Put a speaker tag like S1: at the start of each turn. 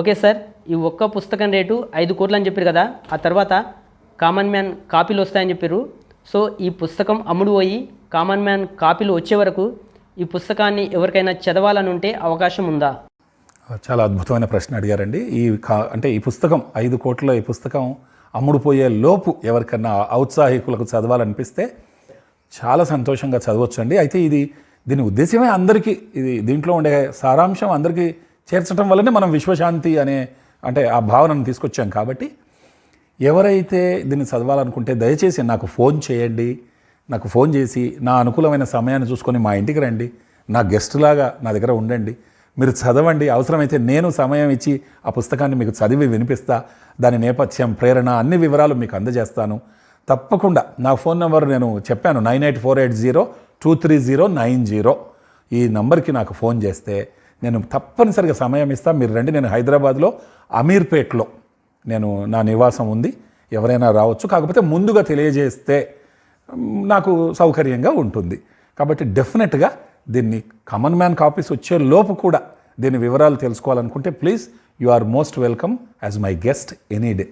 S1: Okay sir ఈ ఒక్క పుస్తకం రేటు ఐదు కోట్లు అని చెప్పారు కదా ఆ తర్వాత కామన్ మ్యాన్ కాపీలు వస్తాయని చెప్పారు. సో ఈ పుస్తకం అమ్ముడు పోయి కామన్ మ్యాన్ కాపీలు వచ్చే వరకు ఈ పుస్తకాన్ని ఎవరికైనా చదవాలని ఉంటే అవకాశం ఉందా?
S2: చాలా అద్భుతమైన ప్రశ్న అడిగారండి. ఈ కా అంటే ఈ పుస్తకం ఐదు కోట్ల ఈ పుస్తకం అమ్ముడుపోయే లోపు ఎవరికన్నా ఔత్సాహికులకు చదవాలనిపిస్తే చాలా సంతోషంగా చదవచ్చండి. అయితే ఇది దీని ఉద్దేశమే అందరికీ ఇది దీంట్లో ఉండే సారాంశం అందరికీ చేర్చడం వల్లనే మనం విశ్వశాంతి అనే అంటే ఆ భావనను తీసుకొచ్చాం కాబట్టి ఎవరైతే దీన్ని చదవాలనుకుంటే దయచేసి నాకు ఫోన్ చేయండి నాకు ఫోన్ చేసి నా అనుకూలమైన సమయాన్ని చూసుకొని మా ఇంటికి రండి నా గెస్ట్ లాగా నా దగ్గర ఉండండి మీరు చదవండి అవసరమైతే నేను సమయం ఇచ్చి ఆ పుస్తకాన్ని మీకు చదివి వినిపిస్తా దాని నేపథ్యం ప్రేరణ అన్ని వివరాలు మీకు అందజేస్తాను. తప్పకుండా నా ఫోన్ నెంబర్ నేను చెప్పాను nine eight four eight zero two three zero nine zero. ఈ నంబర్కి నాకు ఫోన్ చేస్తే నేను తప్పనిసరిగా సమయం ఇస్తాను మీరు రండి నేను హైదరాబాద్లో అమీర్పేట్లో నేను నా నివాసం ఉంది. ఎవరైనా రావచ్చు. కాకపోతే ముందుగా తెలియజేస్తే నాకు సౌకర్యంగా ఉంటుంది. కాబట్టి డెఫినెట్గా దీన్ని కామన్ మ్యాన్ కాపీస్ వచ్చే లోపు కూడా దీని వివరాలు తెలుసుకోవాలనుకుంటే please you are most welcome as my guest any day